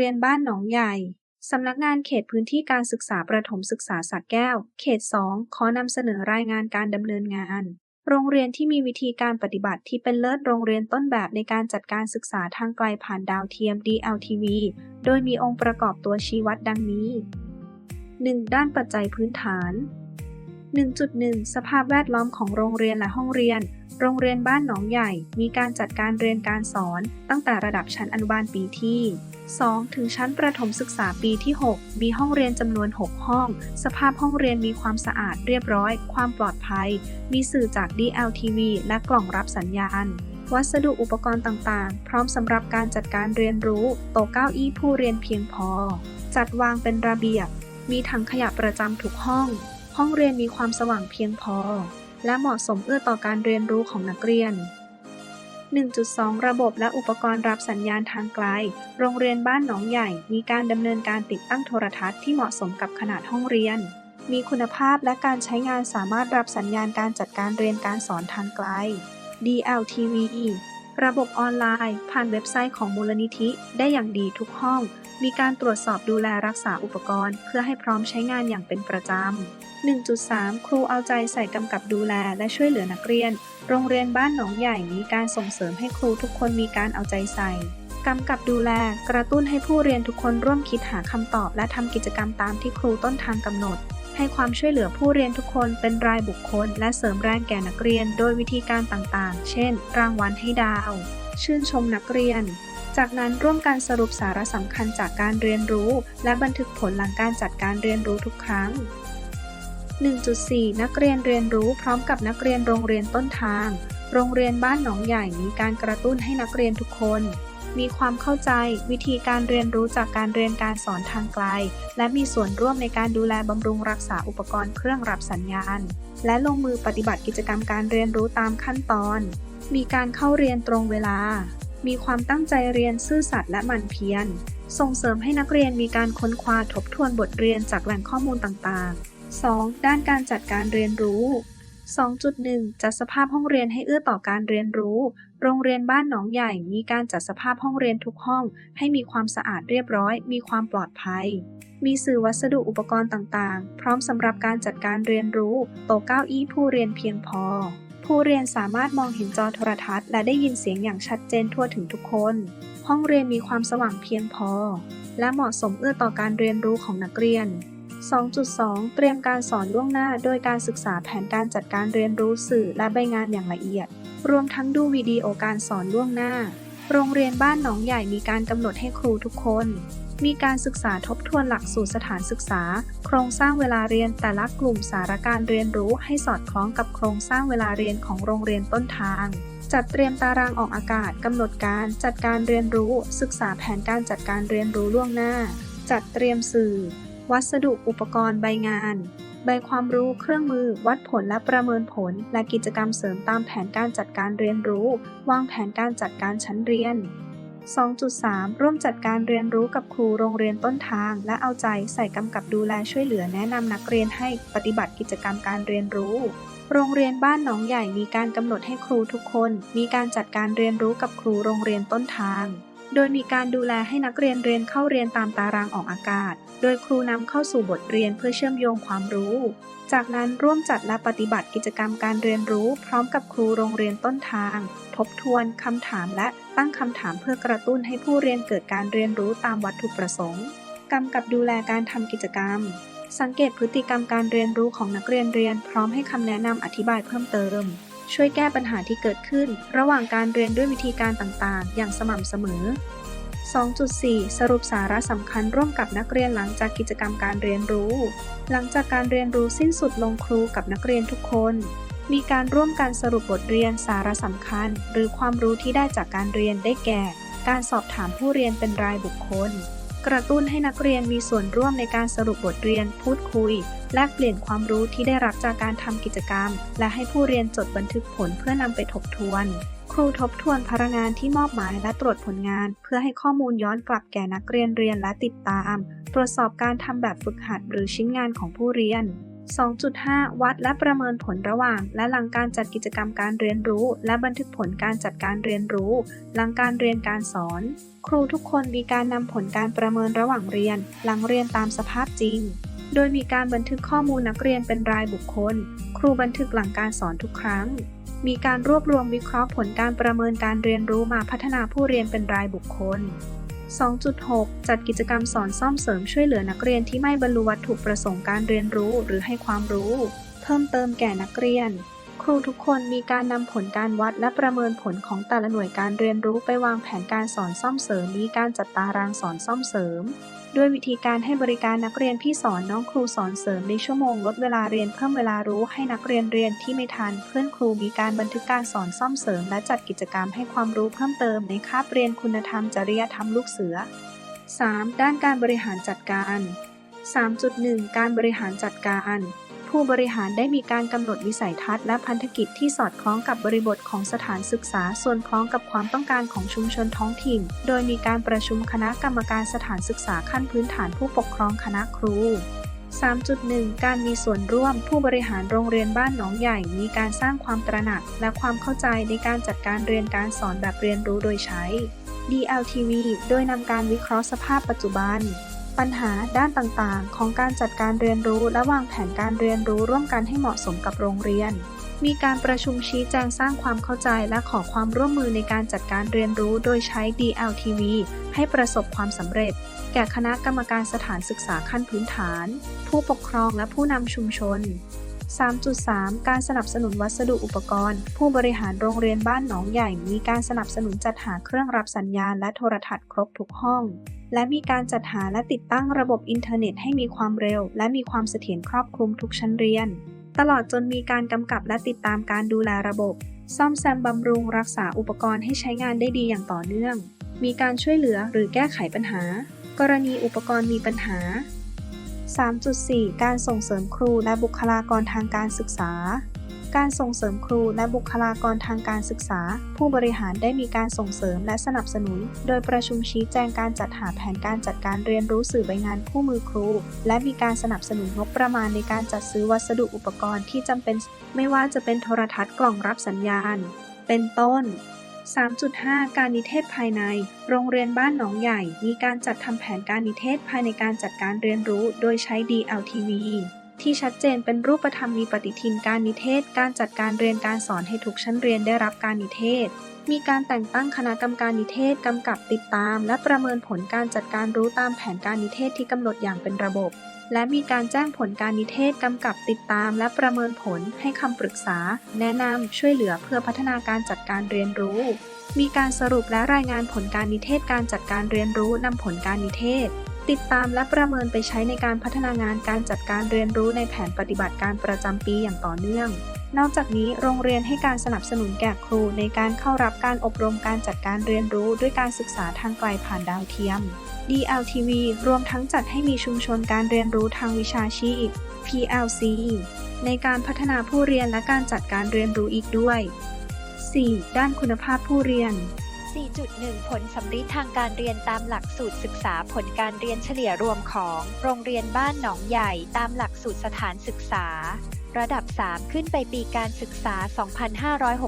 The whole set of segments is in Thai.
เรียนบ้านหนองใหญ่สำนักงานเขตพื้นที่การศึกษาประถมศึกษาสักแก้ว เขต 2 ขอนำเสนอรายงานการดำเนินงาน โรงเรียนที่มีวิธีการปฏิบัติที่เป็นเลิศโรงเรียนต้นแบบในการจัดการศึกษาทางไกลผ่านดาวเทียม DLTV โดยมีองค์ประกอบตัวชี้วัดดังนี้ 1. ด้านปัจจัยพื้นฐาน 1.1 สภาพแวดล้อมของโรงเรียนและห้องเรียน โรงเรียนบ้านหนองใหญ่ มีการจัดการเรียนการสอนตั้งแต่ระดับชั้นอนุบาลปีที่ 2 ถึงชั้นประถมศึกษาปีที่ 6 มีห้องเรียนจำนวน 6 ห้อง สภาพห้องเรียนมีความสะอาดเรียบร้อย ความปลอดภัย มีสื่อจาก DLTV และกล่องรับสัญญาณ วัสดุอุปกรณ์ต่างๆ พร้อมสำหรับการจัดการเรียนรู้ โต๊ะเก้าอี้ผู้เรียนเพียงพอ จัดวางเป็นระเบียบ มีถังขยะประจำทุกห้อง ห้องเรียนมีความสว่างเพียงพอ และเหมาะสมเอื้อต่อการเรียนรู้ของนักเรียน 1.2 ระบบและอุปกรณ์รับสัญญาณทางไกล โรงเรียนบ้านหนองใหญ่มีการดำเนินการติดตั้งโทรทัศน์ที่เหมาะสมกับขนาดห้องเรียน มีคุณภาพและการใช้งานสามารถรับสัญญาณการจัดการเรียนการสอนทางไกล DLTV ระบบออนไลน์ ผ่านเว็บไซต์ของมูลนิธิได้อย่างดีทุกห้อง มีการตรวจสอบดูแลรักษาอุปกรณ์ เพื่อให้พร้อมใช้งานอย่างเป็นประจำ 1.3 ครูเอาใจใส่กำกับดูแลและช่วยเหลือนักเรียน โรงเรียนบ้านหนองใหญ่มีการส่งเสริมให้ครูทุกคนมีการเอาใจใส่กำกับดูแลกระตุ้นให้ผู้เรียนทุกคนร่วมคิดหาคำตอบ และทำกิจกรรมตามที่ครูต้นทางกำหนด ให้ความช่วยเหลือผู้เรียนทุกคนเป็นรายบุคคล และเสริมแรงแก่นักเรียน โดยวิธีการต่างๆ เช่น รางวัลให้ดาว ชื่นชมนักเรียน จากนั้นร่วมกันสรุปสาระสำคัญจากการเรียนรู้ และบันทึกผลหลังการจัดการเรียนรู้ทุกครั้ง 1.4 นักเรียนเรียนรู้พร้อมกับนักเรียนโรงเรียนต้นทาง โรงเรียนบ้านหนองใหญ่มีการกระตุ้นให้นักเรียนทุกคน มีความเข้าใจ วิธีการเรียนรู้จากการเรียนการสอนทางไกล และมีส่วนร่วมในการดูแลบำรุงรักษาอุปกรณ์เครื่องรับสัญญาณ และลงมือปฏิบัติกิจกรรมการเรียนรู้ตามขั้นตอน มีการเข้าเรียนตรงเวลา มีความตั้งใจเรียนซื่อสัตย์และหมั่นเพียร ส่งเสริมให้นักเรียนมีการค้นคว้าทบทวนบทเรียนจากแหล่งข้อมูลต่างๆ 2. ด้านการจัดการเรียนรู้ 2.1 จัดสภาพห้องเรียนให้เอื้อต่อการเรียนรู้ โรงเรียนบ้านหนองใหญ่มีการจัดสภาพห้องเรียนทุกห้อง ให้มีความสะอาดเรียบร้อย มีความปลอดภัย มีสื่อวัสดุอุปกรณ์ต่างๆ พร้อมสำหรับการจัดการเรียนรู้ โต๊ะเก้าอี้ผู้เรียนเพียงพอ ผู้เรียนสามารถมองเห็นจอโทรทัศน์และได้ยินเสียงอย่างชัดเจนทั่วถึงทุกคน ห้องเรียนมีความสว่างเพียงพอ และเหมาะสมเอื้อต่อการเรียนรู้ของนักเรียน 2.2 เตรียมการสอนล่วงหน้า โดยการศึกษาแผนการจัดการเรียนรู้สื่อและใบงานอย่างละเอียด รวมทั้งดูวิดีโอการสอนล่วงหน้า โรงเรียนบ้านหนองใหญ่มีการกำหนดให้ครูทุกคน มีการศึกษาทบทวนหลักสูตรสถานศึกษา โครงสร้างเวลาเรียนแต่ละกลุ่มสาระการเรียนรู้ให้สอดคล้องกับโครงสร้างเวลาเรียนของโรงเรียนต้นทาง จัดเตรียมตารางออกอากาศกำหนดการจัดการเรียนรู้ ศึกษาแผนการจัดการเรียนรู้ล่วงหน้า จัดเตรียมสื่อ วัสดุอุปกรณ์ใบงานใบความรู้เครื่องมือ วัดผลและประเมินผล และกิจกรรมเสริมตามแผนการจัดการเรียนรู้ วางแผนการจัดการชั้นเรียน 2.3 ร่วมจัดการเรียนรู้กับครูโรงเรียนต้นทาง และเอาใจใส่กำกับดูแลช่วยเหลือแนะนำนักเรียนให้ปฏิบัติกิจกรรมการเรียนรู้ โรงเรียนบ้านหนองใหญ่มีการกำหนดให้ครูทุกคน มีการจัดการเรียนรู้กับครูโรงเรียนต้นทาง ดยมีการดูแลให้นักเรียนเรียนเข้าเรียนตามตารางออกอากาศ โดยครูนำเข้าสู่บทเรียนเพื่อเชื่อมโยงความรู้ จากนั้นร่วมจัดและปฏิบัติกิจกรรมการเรียนรู้ พร้อมกับครูโรงเรียนต้นทาง ทบทวนคำถามและตั้งคำถามเพื่อกระตุ้นให้ผู้เรียนเกิดการเรียนรู้ตามวัตถุประสงค์กำกับดูแลการทำกิจกรรม สังเกตพฤติกรรมการเรียนรู้ของนักเรียนเรียน พร้อมให้คำแนะนำอธิบายเพิ่มเติม ช่วยแก้ปัญหาที่เกิดขึ้น ระหว่างการเรียนด้วยวิธีการต่างๆ อย่างสม่ำเสมอ 2.4 สรุปสาระสำคัญร่วมกับนักเรียนหลังจากกิจกรรมการเรียนรู้ หลังจากการเรียนรู้สิ้นสุดลงครูกับนักเรียนทุกคน มีการร่วมกันสรุปบทเรียนสาระสำคัญ หรือความรู้ที่ได้จากการเรียนได้แก่ การสอบถามผู้เรียนเป็นรายบุคคล กระตุ้นให้นักเรียนมีส่วนร่วมในการสรุปบทเรียน พูดคุย แลกเปลี่ยนความรู้ที่ได้รับจากการทำกิจกรรม และให้ผู้เรียนจดบันทึกผลเพื่อนำไปทบทวน ครูทบทวนพลังงานที่มอบหมายและตรวจผลงาน เพื่อให้ข้อมูลย้อนกลับแก่นักเรียนเรียนและติดตาม ตรวจสอบการทำแบบฝึกหัดหรือชิ้นงานของผู้เรียน 2.5 วัดและประเมินผลระหว่าง และหลังการจัดกิจกรรมการเรียนรู้ และบันทึกผลการจัดการเรียนรู้ หลังการเรียนการสอน ครูทุกคนมีการนำผลการประเมินระหว่างเรียน หลังเรียนตามสภาพจริง โดยมีการบันทึกข้อมูลนักเรียนเป็นรายบุคคล ครูบันทึกหลังการสอนทุกครั้ง มีการรวบรวมวิเคราะห์ผลการประเมินการเรียนรู้มาพัฒนาผู้เรียนเป็นรายบุคคล 2.6 จัดกิจกรรมสอนซ่อมเสริมช่วยเหลือนักเรียนที่ไม่บรรลุวัตถุประสงค์การเรียนรู้หรือให้ความรู้ เพิ่มเติมแก่นักเรียน ครูทุกคนมีการนำผลการวัดและประเมินผลของแต่ละหน่วยการเรียนรู้ไปวางแผนการสอนซ่อมเสริมมีการจัดตารางสอนซ่อมเสริม ด้วยวิธีการให้บริการนักเรียนพี่สอนน้องครูสอนเสริมในชั่วโมงลดเวลาเรียนเพิ่มเวลารู้ให้นักเรียนเรียนที่ไม่ทันเพื่อนครูมีการบันทึกการสอนซ่อมเสริม และจัดกิจกรรมให้ความรู้เพิ่มเติมในคาบเรียนคุณธรรมจริยธรรมลูกเสือ 3. ด้านการบริหารจัดการ 3.1 การบริหารจัดการ ผู้บริหารได้มีการกำหนดวิสัยทัศน์และพันธกิจที่สอดคล้องกับบริบทของสถานศึกษา ส่วนคล้องกับความต้องการของชุมชนท้องถิ่น โดยมีการประชุมคณะกรรมการสถานศึกษาขั้นพื้นฐานผู้ปกครองคณะครู 3.1 การมีส่วนร่วมผู้บริหารโรงเรียนบ้านหนองใหญ่ มีการสร้างความตระหนัก และความเข้าใจในการจัดการเรียนการสอนแบบเรียนรู้โดยใช้ DLTV โดยนำการวิเคราะห์สภาพปัจจุบัน ปัญหาด้านต่างๆ ของการจัดการเรียนรู้และวางแผนการเรียนรู้ร่วมกันให้เหมาะสมกับโรงเรียน มีการประชุมชี้แจงสร้างความเข้าใจและขอความร่วมมือในการจัดการเรียนรู้โดยใช้ DLTV ให้ประสบความสำเร็จ แก่คณะกรรมการสถานศึกษาขั้นพื้นฐาน ผู้ปกครองและผู้นำชุมชน 3.3 การสนับสนุนวัสดุอุปกรณ์ ผู้บริหารโรงเรียนบ้านหนองใหญ่ มีการสนับสนุนจัดหาเครื่องรับสัญญาณและโทรทัศน์ครบทุกห้อง และมีการจัดหาและติดตั้งระบบอินเทอร์เน็ตให้มีความเร็ว และมีความเสถียรครอบคลุมทุกชั้นเรียน ตลอดจนมีการกำกับและติดตามการดูแลระบบ ซ่อมแซมบำรุงรักษาอุปกรณ์ให้ใช้งานได้ดีอย่างต่อเนื่อง มีการช่วยเหลือหรือแก้ไขปัญหา กรณีอุปกรณ์มีปัญหา 3.4 การส่งเสริมครูและบุคลากรทางการศึกษา การส่งเสริมครูและบุคลากรทางการศึกษา ผู้บริหารได้มีการส่งเสริมและสนับสนุน โดยประชุมชี้แจงการจัดหาแผนการจัดการเรียนรู้สื่อใบงานคู่มือครู และมีการสนับสนุนงบประมาณในการจัดซื้อวัสดุอุปกรณ์ที่จำเป็น ไม่ว่าจะเป็นโทรทัศน์กล่องรับสัญญาณ เป็นต้น 3.5 การนิเทศภายใน โรงเรียนบ้านหนองใหญ่ มีการจัดทำแผนการนิเทศภายในการจัดการเรียนรู้ โดยใช้ DLTV ที่ชัดเจนเป็นรูปธรรมมีปฏิทินการนิเทศ การจัดการเรียนการสอนให้ทุกชั้นเรียนได้รับการนิเทศ มีการแต่งตั้งคณะกรรมการนิเทศกำกับติดตาม และประเมินผลการจัดการรู้ตามแผนการนิเทศที่กำหนดอย่างเป็นระบบ และมีการแจ้งผลการนิเทศกำกับติดตามและประเมินผลให้คำปรึกษา แนะนำช่วยเหลือเพื่อพัฒนาการจัดการเรียนรู้ มีการสรุปและรายงานผลการนิเทศการจัดการเรียนรู้นำผลการนิเทศ ติดตามและประเมินไปใช้ในการพัฒนางานการจัดการเรียนรู้ในแผนปฏิบัติการประจำปีอย่างต่อเนื่องนอกจากนี้โรงเรียนให้การสนับสนุนแก่ครูในการเข้ารับการอบรมการจัดการเรียนรู้ด้วยการศึกษาทางไกลผ่านดาวเทียม DLTV รวมทั้งจัดให้มีชุมชนการเรียนรู้ทางวิชาชีพ PLC ในการพัฒนาผู้เรียนและการจัดการเรียนรู้อีกด้วย 4. ด้านคุณภาพผู้เรียน 4.1 ผลสำริดทางการเรียนตามหลักสูตรศึกษาผลการเรียนเฉลี่ยรวมของ โรงเรียนบ้านหนองใหญ่ตามหลักสูตรสถานศึกษา ระดับ 3 ขึ้นไปปีการศึกษา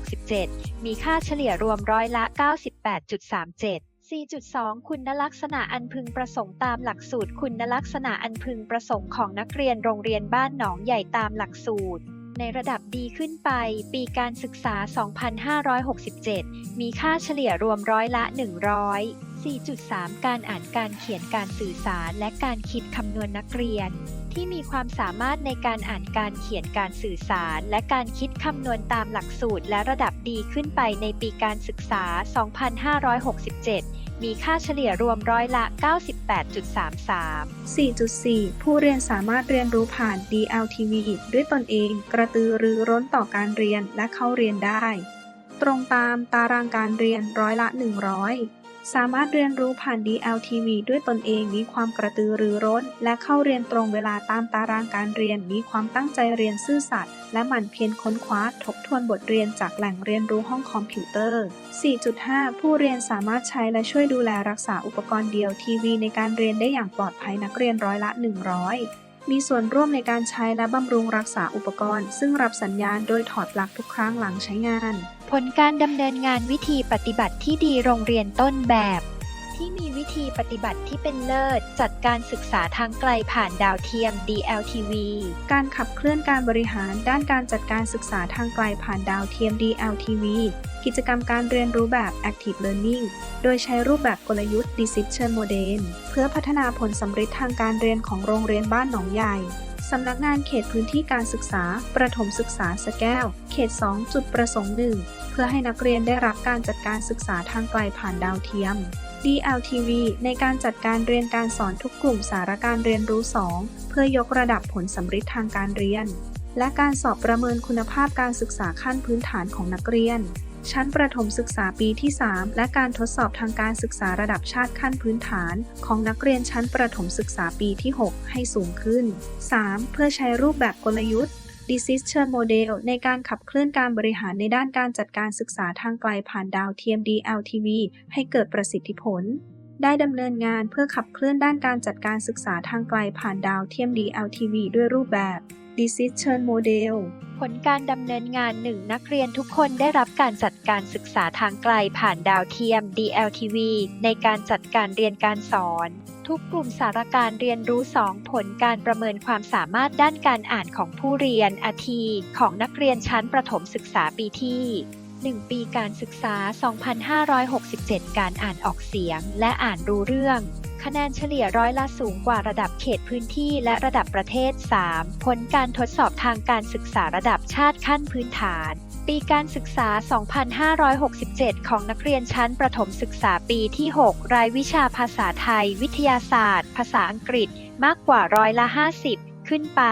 2567 มีค่าเฉลี่ยรวมร้อยละ 98.37 4.2 คุณลักษณะอันพึงประสงค์ตามหลักสูตร คุณลักษณะอันพึงประสงค์ของนักเรียนโรงเรียนบ้านหนองใหญ่ตามหลักสูตร ในระดับดีขึ้นไป ปีการศึกษา 2567 มีค่าเฉลี่ยรวมร้อยละ 100 4.3 การอ่านการเขียนการสื่อสารและการคิดคำนวณนักเรียน ที่มีความสามารถในการอ่านการเขียนการสื่อสาร และการคิดคำนวณตามหลักสูตรและระดับดีขึ้นไปในปีการศึกษา 2567 มีค่าเฉลี่ยรวมร้อยละ 98.33 4.4 ผู้เรียนสามารถเรียนรู้ผ่าน DLTV ด้วยตนเอง กระตือรือร้นต่อการเรียนและเข้าเรียนได้ ตรงตามตารางการเรียนร้อยละ 100 สามารถเรียนรู้ผ่าน DLTV ด้วยตนเองมีความกระตือรือร้น และเข้าเรียนตรงเวลาตามตารางการเรียนมีความตั้งใจเรียนซื่อสัตย์และหมั่นเพียรค้นคว้าทบทวนบทเรียนจากแหล่งเรียนรู้ห้องคอมพิวเตอร์ 4.5 ผู้เรียนสามารถใช้และช่วยดูแลรักษาอุปกรณ์ DLTV ในการเรียนได้อย่างปลอดภัยนักเรียนร้อยละ 100 มีส่วนร่วมในการใช้และบำรุงรักษาอุปกรณ์ ซึ่งรับสัญญาณโดยถอดปลั๊กทุกครั้งหลังใช้งาน ผลการดำเนินงานวิธีปฏิบัติที่ดีโรงเรียนต้นแบบ ที่มีวิธีปฏิบัติที่เป็นเลิศ จัดการศึกษาทางไกลผ่านดาวเทียม DLTV การขับเคลื่อนการบริหารด้านการจัดการศึกษาทางไกลผ่านดาวเทียม DLTV กิจกรรมการเรียนรู้แบบ Active Learning โดยใช้รูปแบบกลยุทธ์ Decision Model เพื่อพัฒนาผลสำเร็จทางการเรียนของโรงเรียนบ้านหนองใหญ่สำนักงานเขตพื้นที่การศึกษา ประถมศึกษาสแก้ว เขต 2 จุดประสงค์หนึ่ง เพื่อให้นักเรียนได้รับการจัดการศึกษาทางไกลผ่านดาวเทียม DLTV ในการจัดการเรียนการสอนทุกกลุ่มสาระการเรียนรู้ 2 เพื่อยกระดับผลสำเร็จทางการเรียน และการสอบประเมินคุณภาพการศึกษาขั้นพื้นฐานของนักเรียน ชั้นประถมศึกษาปีที่ 3 และการทดสอบทางการศึกษาระดับชาติขั้นพื้นฐาน ของนักเรียนชั้นประถมศึกษาปีที่ 6 ให้สูงขึ้น 3. เพื่อใช้รูปแบบกลยุทธ์ Decision Model ในการขับเคลื่อนการบริหารในด้านการจัดการศึกษาทางไกลผ่านดาวเทียม DLTV ให้เกิดประสิทธิผล ได้ดำเนินงานเพื่อขับเคลื่อนด้านการจัดการศึกษาทางไกลผ่านดาวเทียม DLTV ด้วยรูปแบบ Decision Model ผลการดำเนินงานหนึ่งนักเรียนทุกคนได้รับการจัดการศึกษาทางไกลผ่านดาวเทียม DLTV ในการจัดการเรียนการสอน ทุกกลุ่มสารการเรียนรู้ 2 ผลการประเมินความสามารถด้านการอ่านของผู้เรียนอาทีของนักเรียนชั้นประถมศึกษาปีที่ 1 ปีการศึกษา 2567 การอ่านออกเสียง และอ่านรู้เรื่อง คะแนนเฉลี่ยร้อยละสูงกว่าระดับเขตพื้นที่และระดับประเทศ 3. ผลการทดสอบทางการศึกษาระดับชาติขั้นพื้นฐาน ปีการศึกษา 2567 ของนักเรียนชั้นประถมศึกษาปีที่ 6 รายวิชาภาษาไทย วิทยาศาสตร์ ภาษาอังกฤษ มากกว่าร้อยละ 50 ขึ้นไป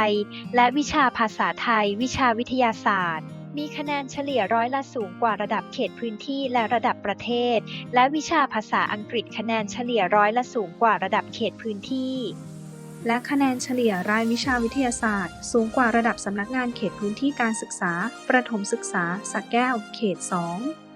และวิชาภาษาไทย วิชาวิทยาศาสตร์ มีคะแนนเฉลี่ยร้อยละสูงกว่าระดับเขตพื้นที่และระดับประเทศ และวิชาภาษาอังกฤษคะแนนเฉลี่ยร้อยละสูงกว่าระดับเขตพื้นที่ และคะแนนเฉลี่ยรายวิชาวิทยาศาสตร์ สูงกว่าระดับสำนักงานเขตพื้นที่การศึกษา ประถมศึกษาสระแก้ว เขต 2